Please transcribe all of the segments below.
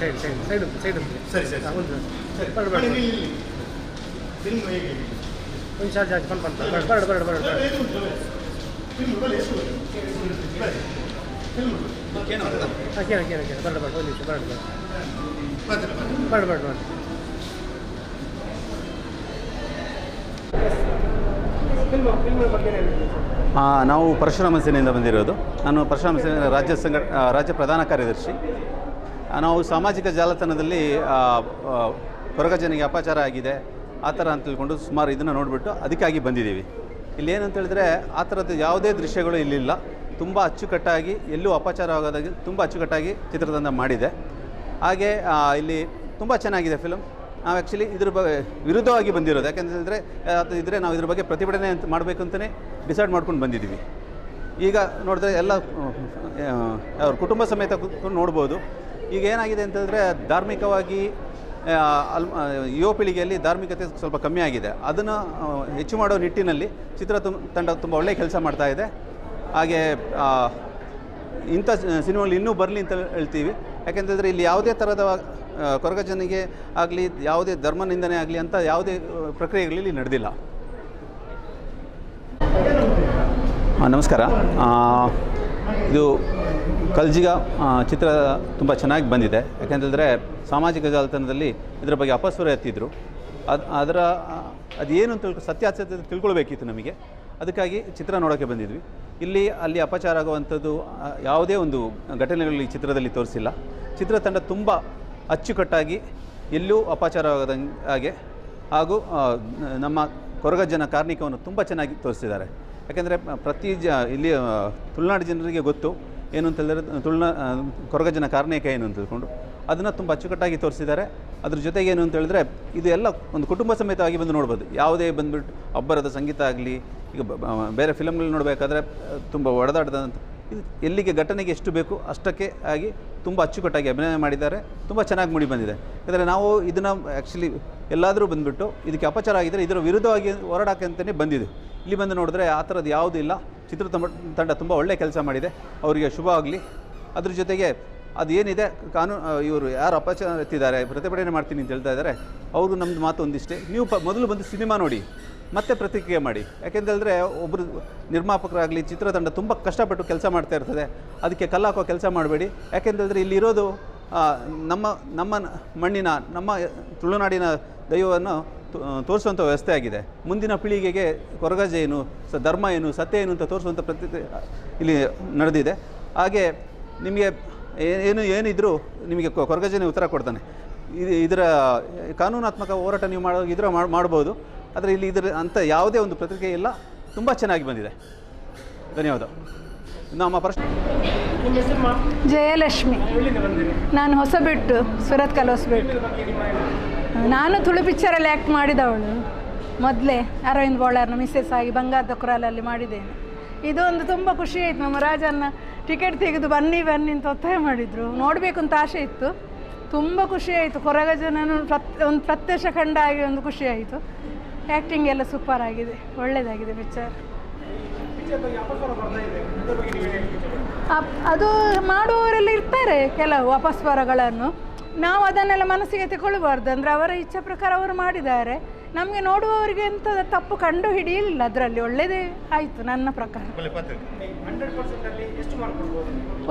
Side side side side side ಸರಿ ಸರಿ ಸರಿ ಬರ್ಡು ಬನ್ನಿ, ಬರ್ಡು ಇಲ್ಲಿ, ಇಲ್ಲಿ. ಫಿಲ್ಮ್ ಹೇಗೆ ಒಂದು ಚಾರ್ಜ್ ಹಾಕಿ ಬಂದು ಬಂತು bird bird bird bird bird ಎಷ್ಟು ಉಂಟು? ಫಿಲ್ಮ್ ಬನ್ನಿ, ಎಷ್ಟು ಉಂಟು? ಬನ್ನಿ. ಫಿಲ್ಮ್ ಉಂಟು. ಹಾಂ ಕೇಳ ಕೇಳ ಕೇಳ ಬರ್ಡು ಬರ್ಡು ಒಂದು ನಿಮಿಷ ಬರ್ಡು ಬರ್ಡು ಬರ್ತೀರಾ, ಬರ್ತೀರಾ? Bird bird bird film film ಬಗ್ಗೆ ಏನು ಹೇಳ್ತೀರಿ ಸರ್? ಆ, ನಾವು ಪರಶುರಾಮ ಸೇನೆಯಿಂದ ಬಂದಿರೋದು ನಾನು ಪರಶುರಾಮ ಸೇನೆ ರಾಜ್ಯ ಸಂಘ ರಾಜ್ಯ ಪ್ರಧಾನ ಕಾರ್ಯದರ್ಶಿ ನಾವು ಸಾಮಾಜಿಕ ಜಾಲತಾಣದಲ್ಲಿ ಹೊರಗ ಜನಿಗೆ ಅಪಚಾರ ಆಗಿದೆ, ಆ ಥರ ಅಂತ ತಿಳ್ಕೊಂಡು ಸುಮಾರು ಇದನ್ನು ನೋಡಿಬಿಟ್ಟು ಅದಕ್ಕಾಗಿ ಬಂದಿದ್ದೀವಿ. ಇಲ್ಲಿ ಏನಂತ ಹೇಳಿದ್ರೆ, ಆ ಥರದ್ದು ಯಾವುದೇ ದೃಶ್ಯಗಳು ಇಲ್ಲಿಲ್ಲ. ತುಂಬ ಅಚ್ಚುಕಟ್ಟಾಗಿ, ಎಲ್ಲೂ ಅಪಚಾರ ಆಗೋದಾಗಿ, ತುಂಬ ಅಚ್ಚುಕಟ್ಟಾಗಿ ಚಿತ್ರತಂಡ ಮಾಡಿದೆ. ಹಾಗೆ ಇಲ್ಲಿ ತುಂಬ ಚೆನ್ನಾಗಿದೆ ಫಿಲಮ್ ನಾವು ಆ್ಯಕ್ಚುಲಿ ಇದ್ರ ಬಗ್ಗೆ ವಿರುದ್ಧವಾಗಿ ಬಂದಿರೋದು. ಯಾಕೆಂತಂದರೆ ಅದು ಇದ್ದರೆ ನಾವು ಇದ್ರ ಬಗ್ಗೆ ಪ್ರತಿಭಟನೆ ಅಂತ ಮಾಡಬೇಕು ಅಂತಲೇ ಡಿಸೈಡ್ ಮಾಡ್ಕೊಂಡು ಬಂದಿದ್ದೀವಿ. ಈಗ ನೋಡಿದ್ರೆ ಎಲ್ಲ ಅವ್ರ ಕುಟುಂಬ ಸಮೇತ ನೋಡ್ಬೋದು. ಈಗ ಏನಾಗಿದೆ ಅಂತಂದರೆ ಧಾರ್ಮಿಕವಾಗಿ ಅಲ್ ಯುವ ಪೀಳಿಗೆಯಲ್ಲಿ ಧಾರ್ಮಿಕತೆ ಸ್ವಲ್ಪ ಕಮ್ಮಿ ಆಗಿದೆ. ಅದನ್ನು ಹೆಚ್ಚು ಮಾಡೋ ನಿಟ್ಟಿನಲ್ಲಿ ಚಿತ್ರ ತುಂ, ತಂಡ ತುಂಬ ಒಳ್ಳೆಯ ಕೆಲಸ ಮಾಡ್ತಾ ಇದೆ. ಹಾಗೆ ಇಂಥ ಸಿನಿಮಾಗಳು ಇನ್ನೂ ಬರಲಿ ಅಂತ ಹೇಳ್ತೀವಿ. ಯಾಕೆಂತಂದರೆ ಇಲ್ಲಿ ಯಾವುದೇ ಥರದ ಕೊರಗ ಜನಿಗೆ ಆಗಲಿ, ಯಾವುದೇ ಧರ್ಮ ನಿಂದನೆ ಆಗಲಿ ಅಂತ ಯಾವುದೇ ಪ್ರಕ್ರಿಯೆಗಳಲ್ಲಿ ನಡೆದಿಲ್ಲ. ನಮಸ್ಕಾರ. ಇದು ಕಲ್ಜಿಗ ಚಿತ್ರ ತುಂಬ ಚೆನ್ನಾಗಿ ಬಂದಿದೆ. ಯಾಕೆಂತಂದರೆ ಸಾಮಾಜಿಕ ಜಾಲತಾಣದಲ್ಲಿ ಇದರ ಬಗ್ಗೆ ಅಪಸ್ವರ ಎತ್ತಿದ್ರು. ಅದು, ಅದರ ಅದೇನು ತಿಳ್ಕೊ ಸತ್ಯಾಸತ್ಯತೆ ತಿಳ್ಕೊಳ್ಬೇಕಿತ್ತು ನಮಗೆ. ಅದಕ್ಕಾಗಿ ಚಿತ್ರ ನೋಡೋಕ್ಕೆ ಬಂದಿದ್ವಿ. ಇಲ್ಲಿ, ಅಲ್ಲಿ ಅಪಚಾರ ಆಗುವಂಥದ್ದು ಯಾವುದೇ ಒಂದು ಘಟನೆಗಳು ಈ ಚಿತ್ರದಲ್ಲಿ ತೋರಿಸಿಲ್ಲ. ಚಿತ್ರತಂಡ ತುಂಬ ಅಚ್ಚುಕಟ್ಟಾಗಿ ಎಲ್ಲೂ ಅಪಚಾರ ಆಗದಂಗೆ ಹಾಗೆ, ಹಾಗೂ ನಮ್ಮ ಕೊರಗ ನಮ್ಮ ಕೊರಗಜ್ಜನ ಕಾರ್ಣಿಕವನ್ನು ತುಂಬ ಚೆನ್ನಾಗಿ ತೋರಿಸಿದ್ದಾರೆ. ಯಾಕೆಂದರೆ ಪ್ರತಿ ಜ, ಇಲ್ಲಿ ತುಳುನಾಡು ಜನರಿಗೆ ಗೊತ್ತು ಏನು ಅಂತ ಹೇಳಿದ್ರೆ, ತುಳನ ಕೊರಗಜ್ಜನ ಕಾರ್ಣಿಕ ಏನು ಅಂತ ತಿಳ್ಕೊಂಡು ಅದನ್ನು ತುಂಬ ಅಚ್ಚುಕಟ್ಟಾಗಿ ತೋರಿಸಿದ್ದಾರೆ. ಅದ್ರ ಜೊತೆಗೆ ಏನು ಅಂತ ಹೇಳಿದ್ರೆ, ಇದು ಎಲ್ಲ ಒಂದು ಕುಟುಂಬ ಸಮೇತವಾಗಿ ಬಂದು ನೋಡ್ಬೋದು. ಯಾವುದೇ ಬಂದುಬಿಟ್ಟು ಅಬ್ಬರದ ಸಂಗೀತ ಆಗಲಿ, ಈಗ ಬೇರೆ ಫಿಲಮ್ಗಳು ನೋಡಬೇಕಾದ್ರೆ ತುಂಬ ಒಡೆದಾಡ್ದಂಥ ಇದು ಎಲ್ಲಿಗೆ ಘಟನೆಗೆ ಎಷ್ಟು ಬೇಕು ಅಷ್ಟಕ್ಕೆ ಆಗಿ ತುಂಬ ಅಚ್ಚುಕಟ್ಟಾಗಿ ಅಭಿನಯ ಮಾಡಿದ್ದಾರೆ. ತುಂಬ ಚೆನ್ನಾಗಿ ಮೂಡಿ ಬಂದಿದೆ. ಯಾಕಂದರೆ ನಾವು ಇದನ್ನು ಆ್ಯಕ್ಚುಲಿ ಎಲ್ಲಾದರೂ ಬಂದುಬಿಟ್ಟು ಇದಕ್ಕೆ ಅಪಚಾರ ಆಗಿದ್ದರೆ ಇದರ ವಿರುದ್ಧವಾಗಿ ಹೋರಾಡಕ್ಕೆ ಅಂತಲೇ ಬಂದಿದೆ. ಇಲ್ಲಿ ಬಂದು ನೋಡಿದ್ರೆ ಆ ಥರದ್ದು ಯಾವುದೂ ಇಲ್ಲ. ಚಿತ್ರ ತಂಡ ತುಂಬ ಒಳ್ಳೆಯ ಕೆಲಸ ಮಾಡಿದೆ. ಅವರಿಗೆ ಶುಭ ಆಗಲಿ. ಅದ್ರ ಜೊತೆಗೆ ಏನಿದೆ ಕಾನೂನು ಇವರು ಯಾರು ಅಪಚಾರ ಎತ್ತಿದ್ದಾರೆ ಪ್ರತಿಭಟನೆ ಮಾಡ್ತೀನಿ ಅಂತ ಹೇಳ್ತಾ ಇದ್ದಾರೆ. ಅವರು ನಮ್ಮದು ಮಾತು ಒಂದಿಷ್ಟೇ. ನೀವು ಪ, ಮೊದಲು ಬಂದು ಸಿನಿಮಾ ನೋಡಿ. ಮತ್ತೆ ಪ್ರತಿಕ್ರಿಯೆ ಮಾಡಿ. ಯಾಕೆಂತೇಳಿದ್ರೆ ಒಬ್ಬರು ನಿರ್ಮಾಪಕರಾಗಲಿ ಚಿತ್ರತಂಡ ತುಂಬ ಕಷ್ಟಪಟ್ಟು ಕೆಲಸ ಮಾಡ್ತಾ ಇರ್ತದೆ. ಅದಕ್ಕೆ ಕಲ್ಲಾಕೋ ಕೆಲಸ ಮಾಡಬೇಡಿ. ಯಾಕೆಂತೇಳಿದ್ರೆ ಇಲ್ಲಿರೋದು ನಮ್ಮ ನಮ್ಮ ಮಣ್ಣಿನ, ನಮ್ಮ ತುಳುನಾಡಿನ ದೈವವನ್ನು ತೋರಿಸುವಂಥ ವ್ಯವಸ್ಥೆ ಆಗಿದೆ. ಮುಂದಿನ ಪೀಳಿಗೆಗೆ ಕೊರಗಜ ಏನು ಸ ಧರ್ಮ ಏನು ಸತ್ಯ ಏನು ಅಂತ ತೋರಿಸುವಂಥ ಪ್ರತಿ ಇಲ್ಲಿ ನಡೆದಿದೆ. ಹಾಗೆ ನಿಮಗೆ ಏನು ಏನಿದ್ರೂ ನಿಮಗೆ ಕೊರಗಜನೇ ಉತ್ತರ ಕೊಡ್ತಾನೆ. ಇದು ಇದರ ಕಾನೂನಾತ್ಮಕ ಹೋರಾಟ ನೀವು ಮಾಡೋ ಇದರ ಮಾಡ್ಬೋದು. ಆದರೆ ಇಲ್ಲಿ ಇದರ ಅಂಥ ಯಾವುದೇ ಒಂದು ಪ್ರತಿಕ್ರಿಯೆ ಇಲ್ಲ. ತುಂಬ ಚೆನ್ನಾಗಿ ಬಂದಿದೆ. ಧನ್ಯವಾದ. ನಮ್ಮ ಪ್ರಶ್ನೆ ನಿಮ್ಮ ಹೆಸರು ಮಾ ಜಯಲಕ್ಷ್ಮಿ. ನಾನು ಹೊಸಬೆಟ್ಟು ಸುರತ್ ಕಲ್ ನಾನು ತುಳು ಪಿಕ್ಚರಲ್ಲಿ ಆ್ಯಕ್ಟ್ ಮಾಡಿದವಳು. ಮೊದಲೇ ಅರವಿಂದ್ ಬೋಳರ್ನ ಮಿಸ್ಸೆಸ್ ಆಗಿ ಬಂಗಾರದ ಕುರಾಲಲ್ಲಿ ಮಾಡಿದ್ದೇನೆ. ಇದು ಒಂದು ತುಂಬ ಖುಷಿ ಆಯಿತು. ನಮ್ಮ ರಾಜನ್ನ ಟಿಕೆಟ್ ತೆಗೆದು ಬನ್ನಿ ಬನ್ನಿ ಅಂತ ಒತ್ತಾಯ ಮಾಡಿದರು. ನೋಡಬೇಕು ಅಂತ ಆಸೆ ಇತ್ತು. ತುಂಬ ಖುಷಿ ಆಯಿತು. ಕೊರಗ ಜನನು ಪ್ರತ್, ಒಂದು ಪ್ರತ್ಯಕ್ಷ ಕಂಡ ಆಗಿ ಒಂದು ಖುಷಿ ಆಯಿತು. ಆ್ಯಕ್ಟಿಂಗ್ ಎಲ್ಲ ಸೂಪರ್ ಆಗಿದೆ. ಒಳ್ಳೆಯದಾಗಿದೆ ಪಿಕ್ಚರ್ ಅದು ಮಾಡುವವರೆಲ್ಲ ಇರ್ತಾರೆ ಕೆಲವು ಅಪಸ್ವರಗಳನ್ನು ನಾವು ಅದನ್ನೆಲ್ಲ ಮನಸ್ಸಿಗೆ ತಗೊಳ್ಬಾರ್ದು ಅಂದರೆ ಅವರ ಇಚ್ಛೆ ಪ್ರಕಾರ ಅವರು ಮಾಡಿದ್ದಾರೆ. ನಮಗೆ ನೋಡುವವರಿಗೆ ಎಂಥ ತಪ್ಪು ಕಂಡು ಹಿಡಿಯಲಿಲ್ಲ ಅದರಲ್ಲಿ. ಒಳ್ಳೆಯದೇ ಆಯಿತು ನನ್ನ ಪ್ರಕಾರ.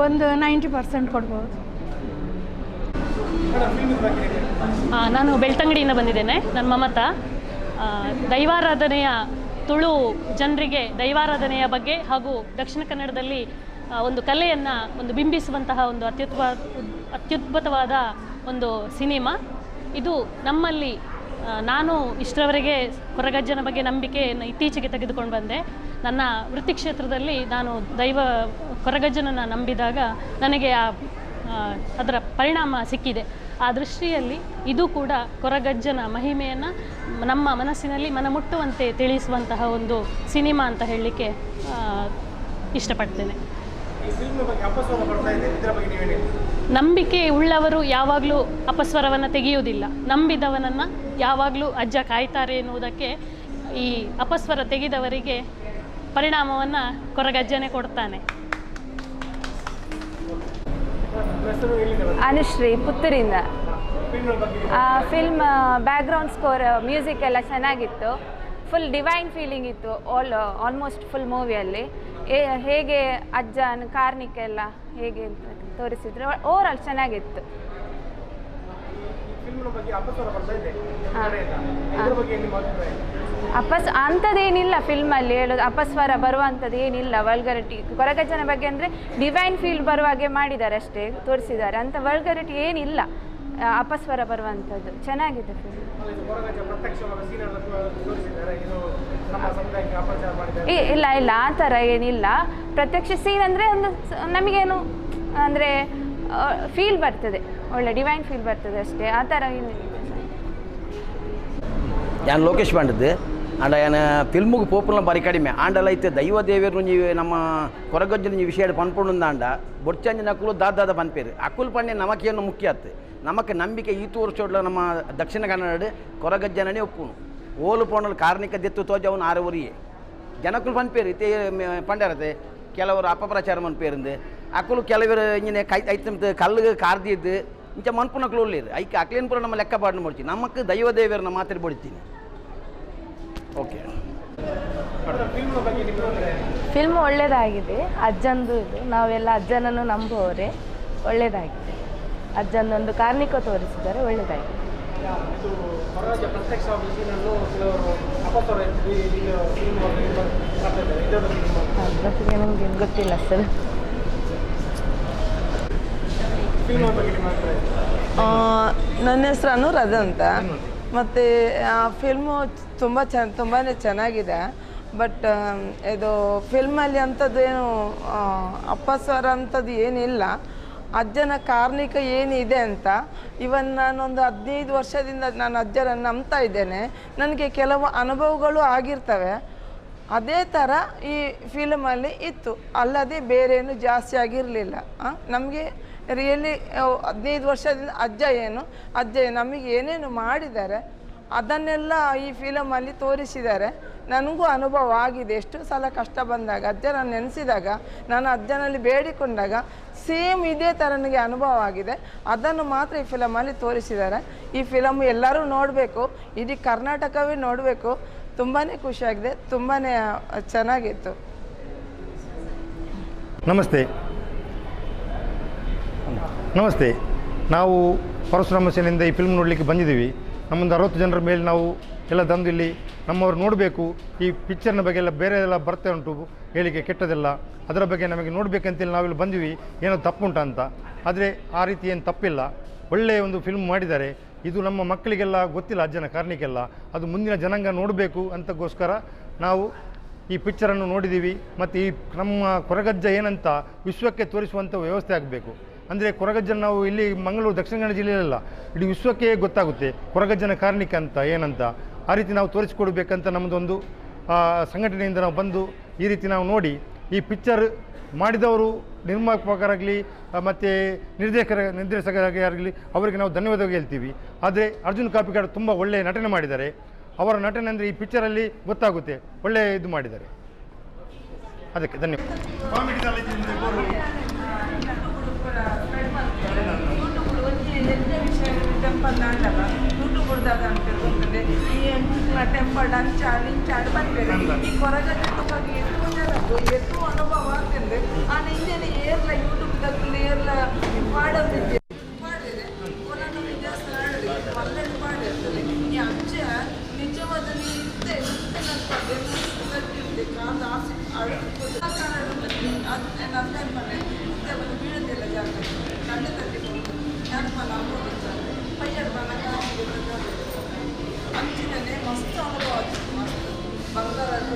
ಒಂದು ನೈಂಟಿ ಪರ್ಸೆಂಟ್ ಕೊಡ್ಬೋದು. ನಾನು ಬೆಳ್ತಂಗಡಿಯಿಂದ ಬಂದಿದ್ದೇನೆ. ನನ್ನ ಮಮತಾ. ದೈವಾರಾಧನೆಯ ತುಳು ಜನರಿಗೆ ದೈವಾರಾಧನೆಯ ಬಗ್ಗೆ ಹಾಗೂ ದಕ್ಷಿಣ ಕನ್ನಡದಲ್ಲಿ ಒಂದು ಕಲೆಯನ್ನು ಒಂದು ಬಿಂಬಿಸುವಂತಹ ಒಂದು ಅತ್ಯುತ್ವ, ಅತ್ಯುದ್ಭುತವಾದ ಒಂದು ಸಿನಿಮಾ. ಇದು ನಮ್ಮಲ್ಲಿ ನಾನು ಇಷ್ಟರವರೆಗೆ ಕೊರಗಜ್ಜನ ಬಗ್ಗೆ ನಂಬಿಕೆಯನ್ನು ಇತ್ತೀಚೆಗೆ ತೆಗೆದುಕೊಂಡು ಬಂದೆ. ನನ್ನ ವೃತ್ತಿ ಕ್ಷೇತ್ರದಲ್ಲಿ ನಾನು ದೈವ, ಕೊರಗಜ್ಜನನ್ನು ನಂಬಿದಾಗ ನನಗೆ ಆ ಅದರ ಪರಿಣಾಮ ಸಿಕ್ಕಿದೆ. ಆ ದೃಷ್ಟಿಯಲ್ಲಿ ಇದು ಕೂಡ ಕೊರಗಜ್ಜನ ಮಹಿಮೆಯನ್ನು ನಮ್ಮ ಮನಸ್ಸಿನಲ್ಲಿ ಮನಮುಟ್ಟುವಂತೆ ತಿಳಿಸುವಂತಹ ಒಂದು ಸಿನಿಮಾ ಅಂತ ಹೇಳಲಿಕ್ಕೆ ಇಷ್ಟಪಡ್ತೇನೆ. ಈ ಫಿಲ್ಮ್ ಬಗ್ಗೆ ಬರ್ತಾ ಇದೆ. ಇದರ ಬಗ್ಗೆ ನೀವೇನು ಹೇಳ್ತೀರಿ? ನಂಬಿಕೆ ಉಳ್ಳವರು ಯಾವಾಗಲೂ ಅಪಸ್ವರವನ್ನು ತೆಗೆಯುವುದಿಲ್ಲ. ನಂಬಿದವನನ್ನು ಯಾವಾಗಲೂ ಅಜ್ಜ ಕಾಯ್ತಾರೆ ಎನ್ನುವುದಕ್ಕೆ ಈ ಅಪಸ್ವರ ತೆಗೆದವರಿಗೆ ಪರಿಣಾಮವನ್ನು ಕೊರಗಜ್ಜನೆ ಕೊಡ್ತಾನೆ. Anushree ಪುತ್ತೂರಿಂದ. Film film background score music ಎಲ್ಲ ಚೆನ್ನಾಗಿತ್ತು. ಫುಲ್ ಡಿವೈನ್ ಫೀಲಿಂಗ್ ಇತ್ತು ಆಲ್ ಆಲ್ಮೋಸ್ಟ್ ಫುಲ್ ಮೂವಿಯಲ್ಲಿ ಹೇಗೆ ಅಜ್ಜನ ಕಾರ್ನಿಕ ಎಲ್ಲ ಹೇಗೆ ಅಂತ ತೋರಿಸಿದ್ರು ಓವರ್ ಆಲ್ ಚೆನ್ನಾಗಿತ್ತು ಅಪಸ್ ಅಂಥದ್ದೇನಿಲ್ಲ ಫಿಲ್ಮಲ್ಲಿ ಹೇಳೋದು. ಅಪಸ್ವರ ಬರುವಂಥದ್ದು ಏನಿಲ್ಲ ವಲ್ಗರಿಟಿ ಕೊರಗಜ್ಜನ ಬಗ್ಗೆ ಅಂದರೆ ಡಿವೈನ್ ಫೀಲ್ ಬರುವ ಹಾಗೆ ಮಾಡಿದ್ದಾರೆ ಅಷ್ಟೇ ತೋರಿಸಿದ್ದಾರೆ. ಅಂಥ ವಲ್ಗರಿಟಿ ಏನಿಲ್ಲ. ಅಪಸ್ವರ ಬರುವಂಥದ್ದು. ಚೆನ್ನಾಗಿದೆ ಫಿಲ್ಮ್ ಇಲ್ಲ ಇಲ್ಲ ಆ ಥರ ಏನಿಲ್ಲ. ಪ್ರತ್ಯಕ್ಷ ಸೀನ್ ಅಂದರೆ ಒಂದು ನಮಗೇನು ಅಂದರೆ ಫೀಲ್ ಬರ್ತದೆ. ಒಳ್ಳೆ ಡಿವೈನ್ ಫೀಲ್ ಬರ್ತದೆ ಅಷ್ಟೇ. ಆ ಥರ ಏನಿಲ್ಲ. ಯಾನ್ ಲೋಕೇಶ್ ಪಾಂಡದ್ದು ಆಂಡ ಏನು ಫಿಲ್ಮ್ಗೆ ಪೋಪುಲ್ಲ ಬಾರಿ ಕಡಿಮೆ. ಆಂಡಲ ಐತೆ, ದೈವ ದೇವರು ನೀವು ನಮ್ಮ ಕೊರಗಜ್ಜನ ನೀವು ವಿಷಯ ಪನ್ಪೊಂಡುಂದಾಂಡ ಬೊಡ್ಚಂಜಿನ ಅಕ್ಕಲು ದಾದಾದ ಪನ್ಪೇರು. ಅಕ್ಕುಲ್ ಪಣ್ಣೆ ನಮಕೇನು ಮುಖ್ಯ ಆತ್ ನಮಕ್ಕೆ ನಂಬಿಕೆ ಈ ತೋರಿಸೋಡ್ಲ ನಮ್ಮ ದಕ್ಷಿಣ ಕನ್ನಡ ಕೊರಗಜ್ಜನೇ ಒಪ್ಪುನು. ಓಲು ಪೋಣಲ್ ಕಾರ್ನಿಕ ದೆತ್ತು ತೋಜವನು ಆರು ಊರಿಗೆ ಜನಕ್ಕಳು ಪನ್ಪೇರು, ಇತ್ತೆ ಪಂಡರತೆ ಕೆಲವರು ಅಪಪ್ರಚಾರ ಮನ್ಪೇರಿಂದ ಅಕ್ಕಲು ಕೆಲವರು ಇಂಜಿನ ಕೈ ಐತಂತ ಕಲ್ಲು ಕಾರ್ದಿದ್ದು, ಇಂಚ ಮನ್ಪುನಕ್ಲು ಒಳ್ಳೆಯದು ಐಕೆ ಅಕ್ಲೇನ್ಪುರ ನಮ್ಮ ಲೆಕ್ಕ ಪಾಡ್ನ ಬಿಡ್ತೀನಿ ನಮಕ್ಕೆ ದೈವ ದೇವರನ್ನ ಮಾತ್ರ ಬಿಡ್ತೀನಿ ಓಕೆ. ಫಿಲ್ಮ್ ಒಳ್ಳೆಯದಾಗಿದೆ ಅಜ್ಜಂದು ಇದು. ನಾವೆಲ್ಲ ಅಜ್ಜನನ್ನು ನಂಬುವವರೇ ಒಳ್ಳೆಯದಾಗಿದೆ ಅಜ್ಜನೊಂದು ಕಾರ್ಮಿಕ ತೋರಿಸಿದರೆ ಒಳ್ಳೇದಾಗಿದೆ. ಬಗ್ಗೆ ಗೊತ್ತಿಲ್ಲ ಸರ್. ಫಿಲ್ಮ್ ಬಗ್ಗೆ ನಿಮ್ಮ ಅಭಿಪ್ರಾಯ ಆ, ನನ್ನ ಹೆಸರು ಅನುರಾಧ ಅಂತ. ಮತ್ತು, ಆ ಫಿಲ್ಮು ತುಂಬ ಚ ತುಂಬಾ ಚೆನ್ನಾಗಿದೆ. ಬಟ್ ಇದು ಫಿಲ್ಮಲ್ಲಿ ಅಂಥದ್ದು ಏನು ಅಪಸ್ವರ ಅಂಥದ್ದು ಏನಿಲ್ಲ. ಅಜ್ಜನ ಕಾರ್ಣಿಕ ಏನಿದೆ ಅಂತ, ಇವನ್ ನಾನೊಂದು ಹದಿನೈದು ವರ್ಷದಿಂದ ನಾನು ಅಜ್ಜರನ್ನು ನಂಬ್ತಾ ಇದ್ದೇನೆ. ನನಗೆ ಕೆಲವು ಅನುಭವಗಳು ಆಗಿರ್ತವೆ. ಅದೇ ಥರ ಈ ಫಿಲಮಲ್ಲಿ ಇತ್ತು. ಅಲ್ಲದೆ ಬೇರೇನು ಜಾಸ್ತಿ ಆಗಿರಲಿಲ್ಲ. ನಮಗೆ ರಿಯಲಿ ಹದಿನೈದು ವರ್ಷದಿಂದ ಅಜ್ಜ ಏನು, ಅಜ್ಜ ನಮಗೆ ಏನೇನು ಮಾಡಿದ್ದಾರೆ, ಅದನ್ನೆಲ್ಲ ಈ ಫಿಲಮಲ್ಲಿ ತೋರಿಸಿದ್ದಾರೆ. ನನಗೂ ಅನುಭವ ಆಗಿದೆ. ಎಷ್ಟು ಸಲ ಕಷ್ಟ ಬಂದಾಗ ಅಜ್ಜನ ನೆನೆಸಿದಾಗ ನಾನು ಅಜ್ಜನಲ್ಲಿ ಬೇಡಿಕೊಂಡಾಗ ಸೇಮ್ ಇದೇ ಥರ ನನಗೆ ಅನುಭವ ಆಗಿದೆ. ಅದನ್ನು ಮಾತ್ರ ಈ ಫಿಲಮಲ್ಲಿ ತೋರಿಸಿದ್ದಾರೆ. ಈ ಫಿಲಮ್ ಎಲ್ಲರೂ ನೋಡಬೇಕು. ಇಡೀ ಕರ್ನಾಟಕವೇ ನೋಡಬೇಕು. ತುಂಬಾ ಖುಷಿಯಾಗಿದೆ. ತುಂಬಾ ಚೆನ್ನಾಗಿತ್ತು. ನಮಸ್ತೆ. ನಮಸ್ತೆ. ನಾವು ಪರಶುರಾಮ ಸೇನೆಯಿಂದ ಈ ಫಿಲ್ಮ್ ನೋಡಲಿಕ್ಕೆ ಬಂದಿದ್ದೀವಿ. ನಮ್ಮೊಂದು ಅರವತ್ತು ಜನರ ಮೇಲೆ ನಾವು ಎಲ್ಲ ತಂದು ಇಲ್ಲಿ ನಮ್ಮವರು ನೋಡಬೇಕು. ಈ ಪಿಕ್ಚರ್ನ ಬಗ್ಗೆ ಎಲ್ಲ ಬೇರೆ ಎಲ್ಲ ಬರ್ತಾ ಉಂಟು. ಹೇಳಿಕೆ ಕೆಟ್ಟದೆಲ್ಲ ಅದರ ಬಗ್ಗೆ ನಮಗೆ ನೋಡಬೇಕಂತೇಳಿ ನಾವಿಲ್ಲಿ ಬಂದ್ವಿ. ಏನೋ ತಪ್ಪುಂಟ ಅಂತ. ಆದರೆ ಆ ರೀತಿ ಏನು ತಪ್ಪಿಲ್ಲ. ಒಳ್ಳೆಯ ಒಂದು ಫಿಲ್ಮ್ ಮಾಡಿದ್ದಾರೆ. ಇದು ನಮ್ಮ ಮಕ್ಕಳಿಗೆಲ್ಲ ಗೊತ್ತಿಲ್ಲ, ಅಜ್ಜನ ಕಾರಣಕ್ಕೆಲ್ಲ. ಅದು ಮುಂದಿನ ಜನಾಂಗ ನೋಡಬೇಕು ಅಂತಕ್ಕೋಸ್ಕರ ನಾವು ಈ ಪಿಕ್ಚರನ್ನು ನೋಡಿದ್ದೀವಿ. ಮತ್ತು ಈ ನಮ್ಮ ಕೊರಗಜ್ಜ ಏನಂತ ವಿಶ್ವಕ್ಕೆ ತೋರಿಸುವಂಥ ವ್ಯವಸ್ಥೆ ಆಗಬೇಕು. ಅಂದರೆ ಕೊರಗಜ್ಜನ ನಾವು ಇಲ್ಲಿ ಮಂಗಳೂರು, ದಕ್ಷಿಣ ಕನ್ನಡ ಜಿಲ್ಲೆಯಲ್ಲ, ಇಡೀ ವಿಶ್ವಕ್ಕೆ ಗೊತ್ತಾಗುತ್ತೆ ಕೊರಗಜ್ಜನ ಕಾರಣಕ್ಕೆ ಅಂತ, ಏನಂತ. ಆ ರೀತಿ ನಾವು ತೋರಿಸಿಕೊಡ್ಬೇಕಂತ ನಮ್ಮದೊಂದು ಸಂಘಟನೆಯಿಂದ ನಾವು ಬಂದು ಈ ರೀತಿ ನಾವು ನೋಡಿ, ಈ ಪಿಕ್ಚರ್ ಮಾಡಿದವರು ನಿರ್ಮಾಪಕರಾಗಲಿ ಮತ್ತು ನಿರ್ದೇಶಕರ ನಿರ್ದೇಶಕರಾಗಲಿ ಅವರಿಗೆ ನಾವು ಧನ್ಯವಾದ ಹೇಳ್ತೀವಿ. ಆದರೆ ಅರ್ಜುನ್ ಕಾಪಿಕಾಡ್ ತುಂಬ ಒಳ್ಳೆಯ ನಟನೆ ಮಾಡಿದ್ದಾರೆ. ಅವರ ನಟನೆ ಅಂದರೆ ಈ ಪಿಕ್ಚರಲ್ಲಿ ಗೊತ್ತಾಗುತ್ತೆ ಒಳ್ಳೆಯ ಇದು ಮಾಡಿದ್ದಾರೆ. ಅದಕ್ಕೆ ಧನ್ಯವಾದ. ಟೆಂಪಲ್ ಅಂಚಾಡಿ ಇಂಚಾಡಿ ಬಂದಿದೆ. ಈ ಹೊರಗಡೆ ಯೂಟೂಬಾಗಿ ಎಷ್ಟು ಜನದ್ದು ಎಷ್ಟು ಅನುಭವ ಆಗ್ತದೆ. ಆ ಇಂಡಿಯನ್ ಏರ್ಲ ಯೂಟ್ಯೂಬ್ ತಗೊಂಡು ಏರ್ಲ ಮಾಡೋದಿದೆ. ಮಾಡಿದೆ. ಮಲ್ಲಲ್ಲಿ ಮಾಡಿರ್ತದೆ ಈ ಅಜ್ಜ ನಿಜವಾದಲ್ಲಿ ಇದ್ದೆ ಇರುತ್ತೆ ಕಾಲು ಆಸೆ ನನ್ನ ಮನೆ ಇದ್ದೆ అందుకనే మస్తు అనుభవం మస్తు బంగారు